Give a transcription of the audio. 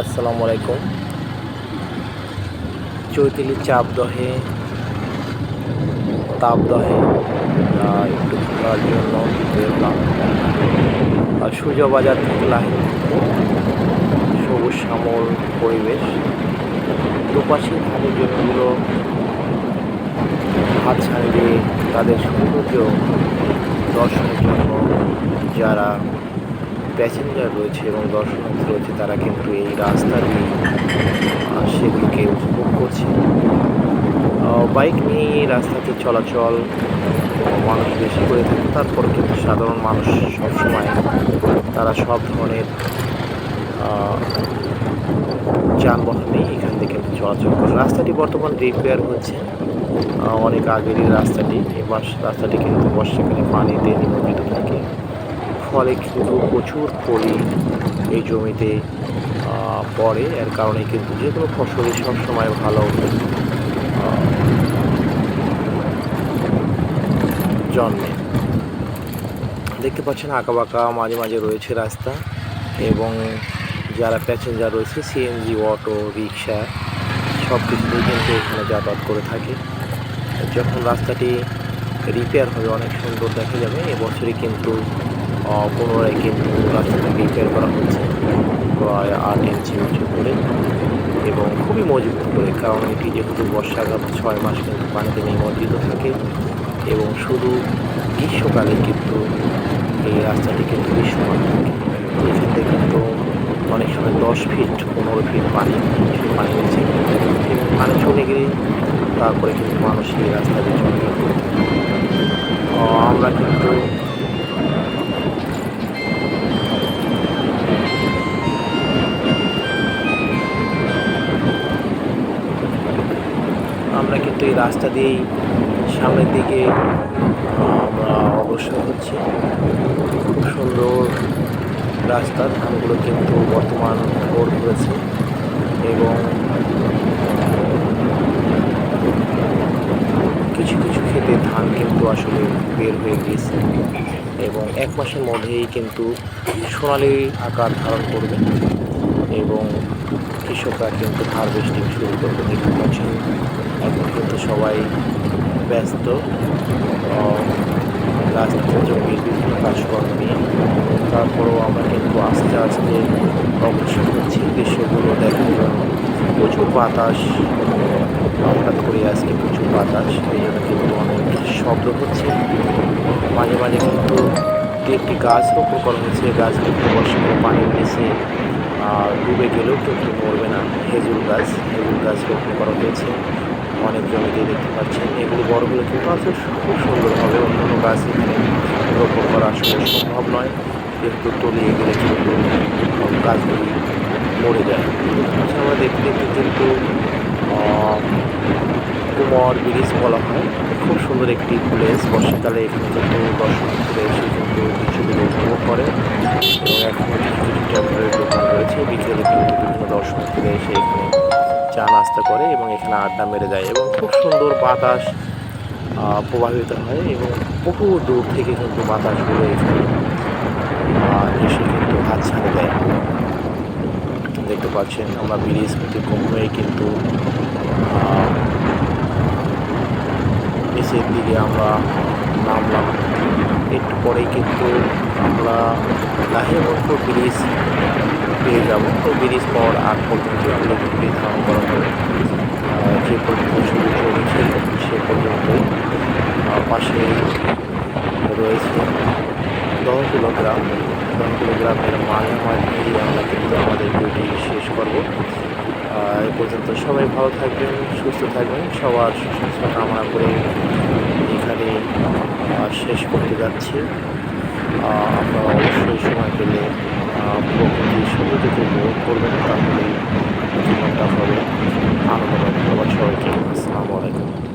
আসসালামু আলাইকুম চৈতালি চাপ দহে, তাপ দহে একটু ঘোরার জন্য আর সূর্য বাজার থেকে লাহে সবুজ শ্যামল পরিবেশ। দুপাশে ধানের জমিগুলো, হাত ছাড়িয়ে তাদের সৌন্দর্য দর্শনের জন্য যারা প্যাসেঞ্জার রয়েছে এবং দর্শনার্থী রয়েছে তারা কিন্তু এই রাস্তা দিয়ে আহ, সেগুলোকে উপভোগ করছে। বাইক নিয়ে এই রাস্তাতে চলাচল মানুষ বেশি করে থাকে তারপর কিন্তু সাধারণ মানুষ সবসময় তারা সব ধরনের আহ, যানবাহন নিয়ে এখান থেকে চলাচল করে। রাস্তাটি বর্তমান রিপেয়ার হচ্ছে অনেক আগেরই রাস্তাটি এবার রাস্তাটি কিন্তু বর্ষাকালে পানিতে নিমজ্জিত থাকে। ফলে কিন্তু প্রচুর পলি এই জমিতে পড়ে। এর কারণে কিন্তু যে কোনো ফসলই সবসময় ভালো। জন্মে। দেখতে পাচ্ছেন আঁকা বাঁকা মাঝে মাঝে রয়েছে রাস্তা এবং যারা প্যাসেঞ্জার রয়েছে সিএনজি অটো রিক্সা সব কিছুতেই কিন্তু এখানে যাতায়াত করে থাকে। যখন রাস্তাটি রিপেয়ার হবে, অনেক সুন্দর দেখা যাবে। এবছরই কিন্তু পুনরায় কিন্তু রাস্তাটি রিপেয়ার করা হচ্ছে। প্রায় আট ইঞ্চি উঁচু করে এবং খুবই মজবুত করে, কারণ এটি যেহেতু বর্ষাকাল, ছয় মাস কিন্তু পানিতে নিমজ্জিত থাকে এবং শুধু গ্রীষ্মকালে কিন্তু এই রাস্তাটি কিন্তু দৃশ্যমান থাকে। এখান কিন্তু অনেক সময় দশ ফিট পনেরো ফিট পানি পানি নিচে পানি চলে গেলে তারপরে কিন্তু মানুষ এই রাস্তা দিয়ে আমরা কিন্তু এই রাস্তা দিয়েই সামনের দিকে আমরা হচ্ছি। খুব সুন্দর রাস্তা, ধানগুলো কিন্তু বর্তমান ভোর ধরেছে এবং কিছু কিছু ক্ষেত্রে ধান কিন্তু আসলে বের হয়ে গিয়েছে এবং এক মাসের মধ্যেই কিন্তু সোনালি আকার ধারণ করবে এবং কৃষকরা কিন্তু হারভেস্টিং শুরু করবে। দেখতে পাচ্ছেন কিন্তু সবাই ব্যস্ত। জমির বিভিন্ন কাজকর্ম নিয়ে তারপরেও আমরা কিন্তু আস্তে আস্তে অগ্রসর হচ্ছি দৃশ্যগুলো দেখার জন্য। প্রচুর বাতাস হঠাৎ করে আজকে প্রচুর বাতাস, এই জন্য কিন্তু অনেক শব্দ হচ্ছে। মাঝে মাঝে কিন্তু একটি গাছ রোপণ করা হয়েছে গাছ কিন্তু বর্ষাকালে পানির নিচে ডুবে গেলেও কিন্তু মরবে না। খেজুর গাছ খেজুর গাছ রোপণ করা হয়েছে। অনেক জমিতে দেখতে পাচ্ছেন। এগুলো বড় হলে কিন্তু আসলে খুব সুন্দরভাবে হবে অন্যান্য গাছ এখানে রোপণ করা আসলে সম্ভব নয়। যেহেতু তলিয়ে গেলে কিন্তু গাছগুলি মরে যায়। আচ্ছা আমরা দেখতে দেখতে কিন্তু কুমোর ব্রিজ বলা হয়। খুব সুন্দর একটি প্লেস বর্ষাকালে এখানে কিন্তু দর্শনার্থীরা এসে কিন্তু দৃশ্যগুলো উপভোগ করে। এবং এখন কিছু ট্যাবলেটের দোকান রয়েছে। বিকেলে কিন্তু বিভিন্ন দর্শনার্থীরা এসে এখানে চা নাস্তা করে এবং এখানে আড্ডা মেরে যায় এবং খুব সুন্দর বাতাস প্রবাহিত হয় এবং বহু দূর থেকে কিন্তু বাতাসগুলো এখানে এসে কিন্তু হাত ছাড়ে দেয়। দেখতে পাচ্ছেন আমরা ব্রিজ অতিক্রম হয়ে কিন্তু নিচের দিকে আমরা নামলাম। একটু পরেই কিন্তু আমরা লাহিমন্ত ব্রিজ পেয়ে যাব। তো ব্রিজ পাওয়ার আগ পর্যন্ত ইলেকট্রিক ধারণ কিলোগ্রাম দশ কিলোগ্রামের মানে মাঝে আমরা কিন্তু আমাদের ভিডিওটি শেষ করব। এ পর্যন্ত সবাই ভালো থাকবেন, সুস্থ থাকবেন, সবার সুস্বাস্থ্য কামনা করে এখানে শেষ করতে যাচ্ছি। আপনারা অবশ্যই সময় পেলে প্রকৃতির সৌন্দর্যকে উপভোগ করবেন তাহলে জীবনটা হবে আনন্দ সবাইকে, আসসালামু আলাইকুম।